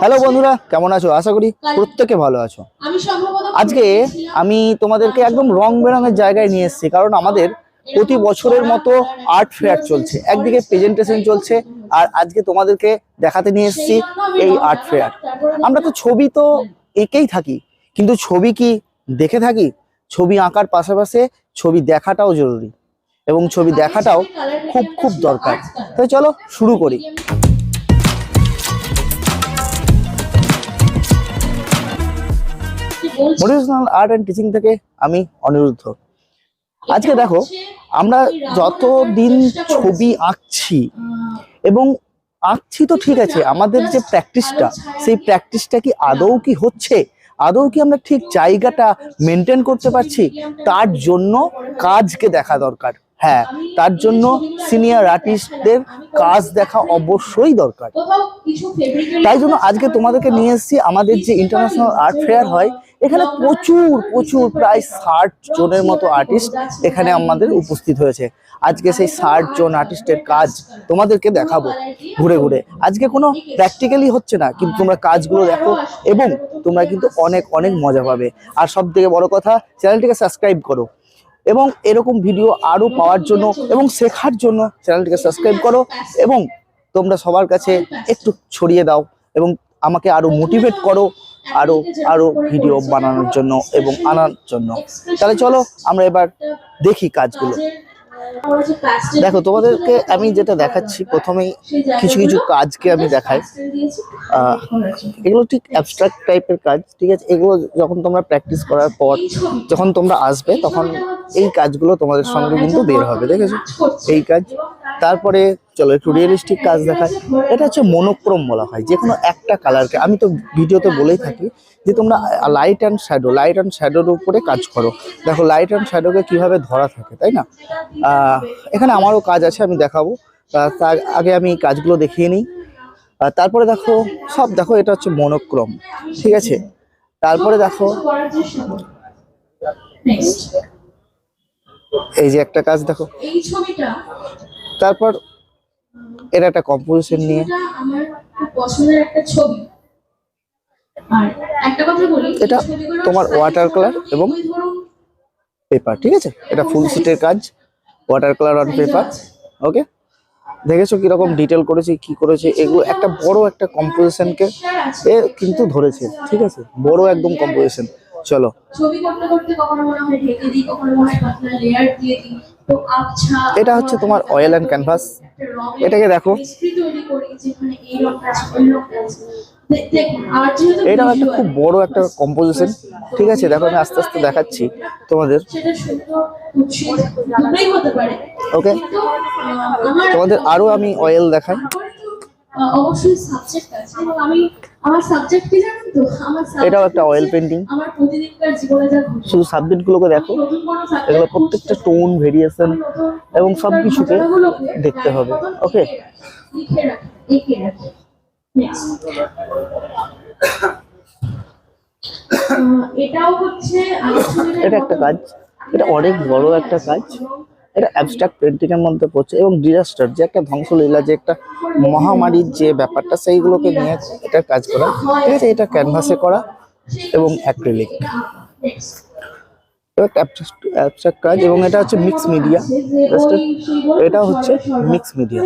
Hello বন্ধুরা কেমন আছো? আশা করি প্রত্যেকে ভালো আছো। আজকে আমি তোমাদেরকে একদম রং বেরঙের জায়গায় নিয়ে এসেছি কারণ আমাদের প্রতি বছরের মতো আর্ট ফেয়ার চলছে। একদিকে প্রেজেন্টেশন চলছে আর আজকে তোমাদেরকে দেখাতে নিয়ে এসেছি এই আর্ট ফেয়ার আমরা তো ছবি তো এঁকেই থাকি কিন্তু ছবি কি দেখে থাকি? ছবি আঁকার পাশাপাশি ছবি দেখাটাও জরুরি এবং ছবি দেখাটাও খুব খুব দরকার। তো চলো শুরু করি। মোটিভেশনাল আর্ট অ্যান্ড টিচিং থেকে আমি অনিরুদ্ধ। আজকে দেখো, আমরা যত দিন ছবি আঁকছি, এবং আঁকছি তো ঠিক আছে, আমাদের যে প্র্যাকটিসটা সেই প্র্যাকটিসটা কি আদৌ কি হচ্ছে, আদৌ কি আমরা ঠিক জায়গাটা মেনটেন করতে পারছি, তার জন্য কাজকে দেখা দরকার। হ্যাঁ তার জন্য সিনিয়র আর্টিস্টদের কাজ দেখা অবশ্যই দরকার। তাই জন্য আজকে তোমাদেরকে নিয়ে এসেছি, আমাদের যে ইন্টারন্যাশনাল আর্ট ফেয়ার হয় এখানে প্রচুর প্রচুর প্রায় ষাট জনের মতো আর্টিস্ট এখানে আমাদের উপস্থিত হয়েছে। আজকে সেই ষাট জন আর্টিস্টের কাজ তোমাদেরকে দেখাবো ঘুরে ঘুরে। আজকে কোনো প্র্যাকটিক্যালি হচ্ছে না কিন্তু তোমরা কাজগুলো দেখো এবং তোমরা কিন্তু অনেক অনেক মজা পাবে। আর সব থেকে বড় কথা চ্যানেলটিকে সাবস্ক্রাইব করো। এবং এরকম ভিডিও আরও পাওয়ার জন্য এবং শেখার জন্য চ্যানেলটিকে সাবস্ক্রাইব করো এবং তোমরা সবার কাছে একটু ছড়িয়ে দাও এবং আমাকে আরও মোটিভেট করো। আরও আরও ভিডিও বানানোর জন্য এবং আনার জন্য। তাহলে চলো আমরা এবার দেখি কাজগুলো। দেখো তোমাদেরকে আমি যেটা দেখাচ্ছি প্রথমেই কিছু কিছু কাজকে আমি দেখাই। এগুলো ঠিক অ্যাবস্ট্রাক্ট টাইপের কাজ ঠিক আছে? এগুলো যখন তোমরা প্র্যাকটিস করার পর যখন তোমরা আসবে তখন এই কাজগুলো তোমাদের সঙ্গে কিন্তু বের হবে দেখেছ? এই কাজ। তারপরে চলো একটু রিয়েলিস্টিক কাজ দেখায় এটা হচ্ছে মনোক্রম বলা হয় যে কোনো একটা কালারকে আমি তো ভিডিওতে বলেই থাকি যে তোমরা light and shadow light and শ্যাডোর উপরে কাজ করো। দেখো লাইট অ্যান্ড শ্যাডোকে কীভাবে ধরা থাকে তাই না? এখানে আমারও কাজ আছে আমি দেখাবো। তার আগে আমি কাজগুলো দেখিয়ে নিই। তারপরে দেখো সব দেখো এটা হচ্ছে মনোক্রম ঠিক আছে? তারপরে দেখো এই যে একটা কাজ দেখো। তারপর এটা একটা কম্পোজিশন নিয়ে। এটা আমার খুব পছন্দের একটা ছবি। আর একটা কথা বলি এটা তোমার color ধরুন, এবং পেপার ঠিক আছে? এটা ফুল সিটের কাজ water colour on paper okay দেখেছ কীরকম ডিটেল করেছে কি করেছে? এগুলো একটা বড় একটা কম্পোজিশনকে এ কিন্তু ধরেছে ঠিক আছে? বড় একদম কম্পোজিশন চলো। ছবি করতে করতে কখনো মনে হয় ঢেকে দিই কখনো মনে হয় লেয়ার দিয়ে দিই। এটা হচ্ছে তোমার অয়েল অ্যান্ড ক্যানভাস এটাকে দেখো। এটাও একটা খুব বড় একটা কম্পোজিশন ঠিক আছে দেখো আমি আস্তে আস্তে দেখাচ্ছি তোমাদের। ওকে তোমাদের আরও আমি অয়েল দেখাই। অবশ্যই সাবজেক্ট আছে। এবং আমি আমার সাবজেক্ট কি জানেন তো? আমার এটাও একটা হচ্ছে painting। আমার প্রতিদিনকার জীবনে যা শুধু সাবজেক্ট গুলোকে দেখো এগুলো প্রত্যেকটা টোন ভেরিয়েশন এবং সবকিছুকে ঘটনাগুলোকে দেখতে হবে। ওকে লিখে রাখি এঁকে রাখি। এটাও হচ্ছে এটা একটা কাজ। এটা অনেক বড় একটা কাজ। এটা অ্যাবস্ট্রাক্ট পেন্টিং এর মধ্যে পড়ছে এবং ডিজাস্টার যে একটা ধ্বংসলীলা, যে একটা মহামারীর যে ব্যাপারটা, সেইগুলোকে নিয়ে এটা কাজ করা। ঠিক আছে, এটা ক্যানভাসে করা এবং অ্যাক্রিলিক অ্যাবস্ট্রাক্ট কাজ এবং এটা হচ্ছে মিক্স মিডিয়া এটা হচ্ছে মিক্স মিডিয়া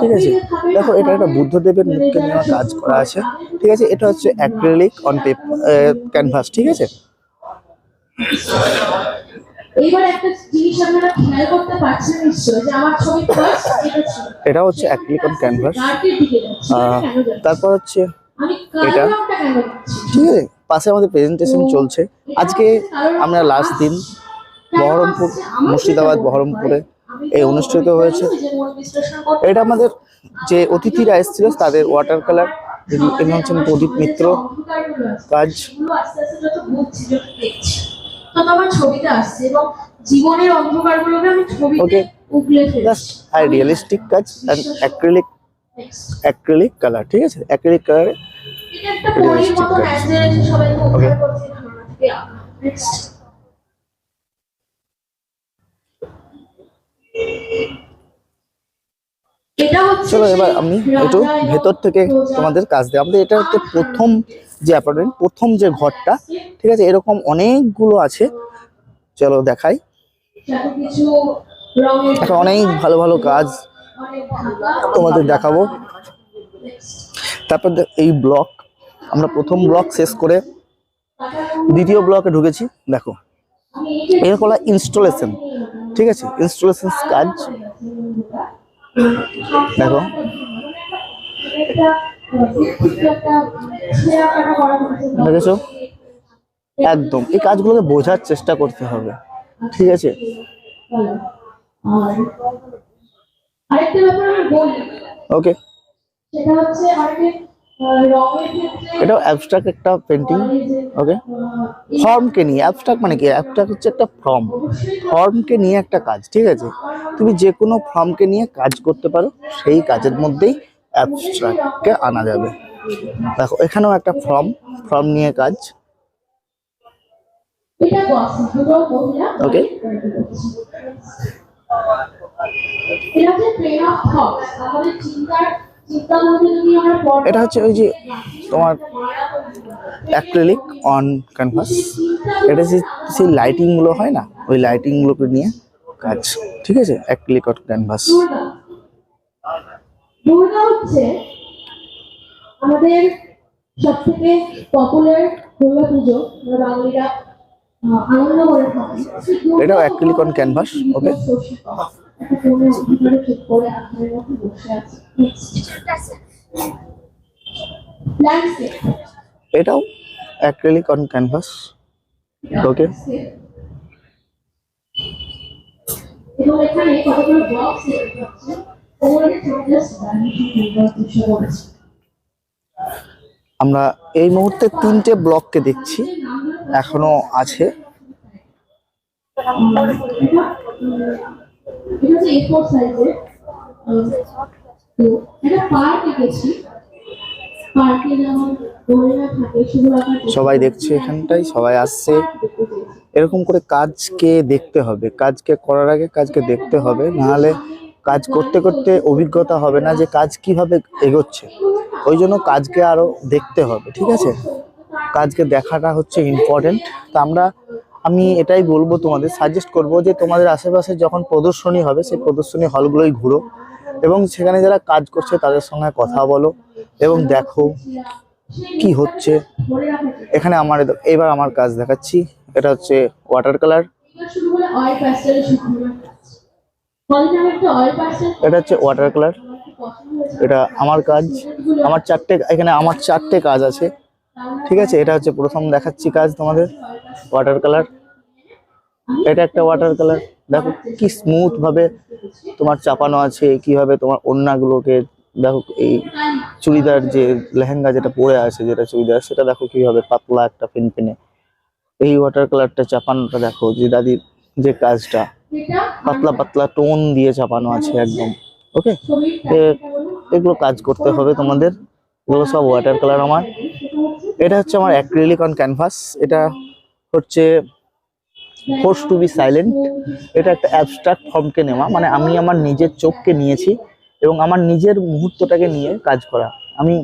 ঠিক আছে, দেখো, এটা একটা বুদ্ধদেবের মুখকে নিয়ে কাজ করা আছে। ঠিক আছে, এটা হচ্ছে অ্যাক্রিলিক অন পেপার ক্যানভাস ঠিক আছে? এইবার একটা জিনিস আপনারা খেয়াল করতে পারছেন নিশ্চয় যে আমার ছবি ফার্স্ট এটা ছিল। এটা হচ্ছে অ্যাক্রিলিক ক্যানভাস তারপর হচ্ছে এটা- ঠিক আছে পাশে আমাদের প্রেজেন্টেশন চলছে। আজকে আমরা লাস্ট দিন বহরমপুর মুর্শিদাবাদ বহরমপুরে এই অনুষ্ঠিত হয়েছে। এটা আমাদের যে অতিথিরা এসেছিল তাদের ওয়াটার কালার তিনি হচ্ছেন প্রদীপ মিত্র। কাজ। আস্তে আস্তে যত বুঝছি যত দেখছি তত আমার ছবিতে আসছে এবং জীবনের অন্ধকার আমি ছবিতে উগলে ফেলছি জাস্ট রিয়েলিস্টিক কাজ অ্যাক্রিলিক অ্যাক্রিলিক কালার ঠিক আছে? অ্যাক্রিলিক কালারে এটা একটা পরীর মতো Realistic সবাইকে উদ্ধার করছে ধারণা থেকে আঁকা। হচ্ছে চলো এবার আমি একটু ভেতর থেকে তোমাদের কাজ দিই। আমাদের এটা হচ্ছে প্রথম যে অ্যাপার্টমেন্ট প্রথম যে ঘরটা, ঠিক আছে, এরকম অনেকগুলো আছে। চলো দেখাই। এখন অনেক ভালো ভালো কাজ তোমাদের দেখাবো। তারপর এই ব্লক, আমরা প্রথম ব্লক শেষ করে দ্বিতীয় ব্লকে ঢুকেছি, দেখো। এর হলো ইনস্টলেশন ঠিক আছে ইনস্টলেশন কাজ। দেখো। দেখেছ? একদম। এই কাজগুলোকে বোঝার চেষ্টা করতে হবে। ঠিক আছে? ওকে। এটাও অ্যাবস্ট্রাক্ট একটা পেন্টিং যে, ওকে? ফর্মকে নিয়ে অ্যাবস্ট্রাক্ট মানে কি? অ্যাবস্ট্রাক্ট হচ্ছে একটা ফর্ম ফর্মকে নিয়ে একটা কাজ ঠিক আছে? তুমি যে কোনো ফর্মকে নিয়ে কাজ করতে পারো সেই কাজের মধ্যেই অ্যাবস্ট্রাক্টকে আনা যাবে। দেখো এখানেও একটা ফর্ম ফর্ম নিয়ে কাজ। ওকে এটা হচ্ছে ওই যে তোমার অ্যাক্রিলিক অন ক্যানভাস এটা যে সেই লাইটিংগুলো হয় না? ওই লাইটিং গুলোকে নিয়ে কাজ। ঠিক আছে? অ্যাক্রিলিক অন ক্যানভাস হচ্ছে আমাদের সব থেকে পপুলার দুর্গা পুজো আমরা বাঙালিরা আনন্দ করে থাকি। এটাও আছে। ল্যান্ডস্কেপ এটাও অ্যাক্রিলিক অন ক্যানভাস ওকে এবং এখানে কতগুলো বক্স আমরা এই মুহূর্তে তিনটে ব্লককে দেখছি, এখনও আছে সবাই দেখছে এখানটাই সবাই আসছে। এরকম করে কাজকে দেখতে হবে, কাজকে করার আগে কাজকে দেখতে হবে, নাহলে কাজ করতে করতে অভিজ্ঞতা হবে না যে কাজ কীভাবে এগোচ্ছে। ওই জন্য কাজকে আরও দেখতে হবে, ঠিক আছে? কাজকে দেখাটা হচ্ছে ইম্পর্টেন্ট তা আমরা, আমি এটাই বলব তোমাদের সাজেস্ট করব যে তোমাদের আশেপাশে যখন প্রদর্শনী হবে, সেই প্রদর্শনী হলগুলোই ঘুরো এবং সেখানে যারা কাজ করছে তাদের সঙ্গে কথা বলো এবং দেখো কি হচ্ছে। এখানে আমার, এবার আমার কাজ দেখাচ্ছি, এটা হচ্ছে ওয়াটার কালার এটা হচ্ছে ওয়াটার কালার এটা আমার কাজ। আমার চারটে এখানে আমার চারটে কাজ আছে। ঠিক আছে এটা হচ্ছে প্রথম দেখাচ্ছি কাজ তোমাদের। ওয়াটার কালার এটা একটা ওয়াটার কালার দেখো কি স্মুথ ভাবে তোমার চাপানো আছে কীভাবে তোমার ওড়নাগুলোকে দেখো এই চুড়িদার যে লেহেঙ্গা যেটা পরে আছে যেটা চুড়িদার সেটা দেখো কীভাবে পাতলা একটা পেনপেনে। এই ওয়াটার কালারটা চাপানোটা দেখো যে দাদির যে কাজটা। পাতলা পাতলা টোন দিয়ে চাপানো আছে একদম ওকে? ছবির এগুলো কাজ করতে হবে তোমাদের। এগুলো সব ওয়াটার কালার আমার। এটা হচ্ছে আমার অ্যাক্রিলিক অন ক্যানভাস এটা হচ্ছে ফোর্স টু বি সাইলেন্ট এটা একটা অ্যাবস্ট্রাক্ট ফর্মকে নেওয়া মানে আমি আমার নিজের চোখকে নিয়েছি এবং আমার নিজের মুহূর্তটাকে নিয়ে কাজ করা। আমি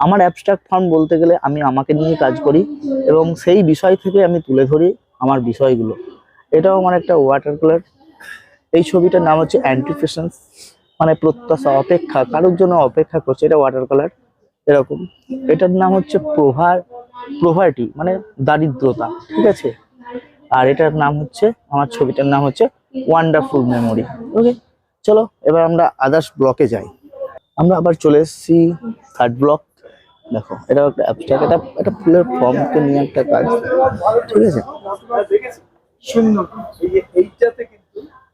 আমার অ্যাবস্ট্রাক্ট ফর্ম বলতে গেলে আমি আমাকে নিয়ে কাজ করি এবং সেই বিষয় থেকে আমি তুলে ধরি আমার বিষয়গুলো। এটাও আমার একটা ওয়াটার কালার এই ছবিটার নাম হচ্ছে অ্যান্টিফেশনস মানে প্রত্যাশা, অপেক্ষা। কারোর জন্য অপেক্ষা করছে, এটা ওয়াটার কালার এরকম। এটার নাম হচ্ছে প্রভার, প্রভার্টি মানে দারিদ্রতা। ঠিক আছে? আর এটার নাম হচ্ছে, আমার ছবিটার নাম হচ্ছে ওয়ান্ডারফুল মেমোরি ওকে চলো, এবার আমরা আদার্স ব্লকে যাই। আমরা আবার চলে এসেছি থার্ড ব্লক দেখো এটা একটা অ্যাবস্ট্রাক্ট এটা একটা ফুলের ফর্মকে নিয়ে একটা কাজ। ঠিক আছে? এইটাতে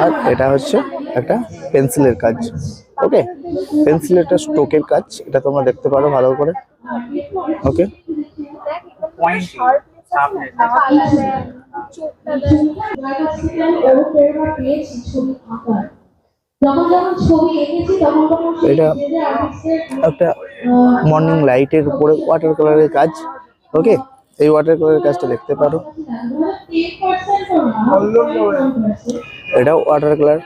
আর এটা হচ্ছে একটা পেন্সিলের কাজ। ওকে পেন্সিলের একটা স্ট্রোকের কাজ, এটা তোমরা দেখতে পারো ভালো করে। ওকে এটা একটা মর্নিং লাইটের উপরে ওয়াটার কালারের কাজ। ওকে এই ওয়াটার কালারের কাজটা দেখতে পারো। এটা ওয়াটার কালার।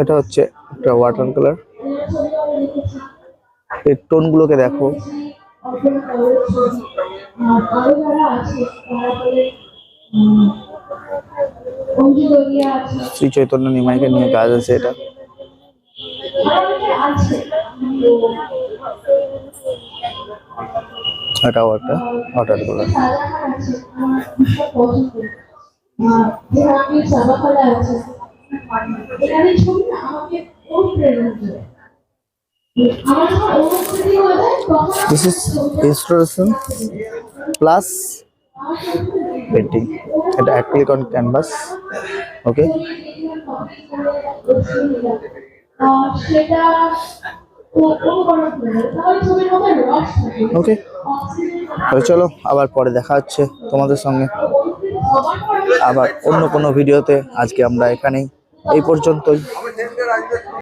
এটা হচ্ছে একটা ওয়াটার কালারের টোনগুলোকে দেখো। অর্পণ করার আরও যারা আছে তারা বলে শ্রী চৈতন্য নিমাইকে নিয়ে কাজ আছে এটা। এটাও একটা ছবি না, আমাকে তখন আমি this is installation plus painting এটা অ্যাক্রিলিক অন ক্যানভাস ওকে তাহলে চলো, আবার পরে দেখা হচ্ছে তোমাদের সঙ্গে। আবার অন্য কোনো ভিডিওতে আজকে আমরা এখানেই। এই পর্যন্তই।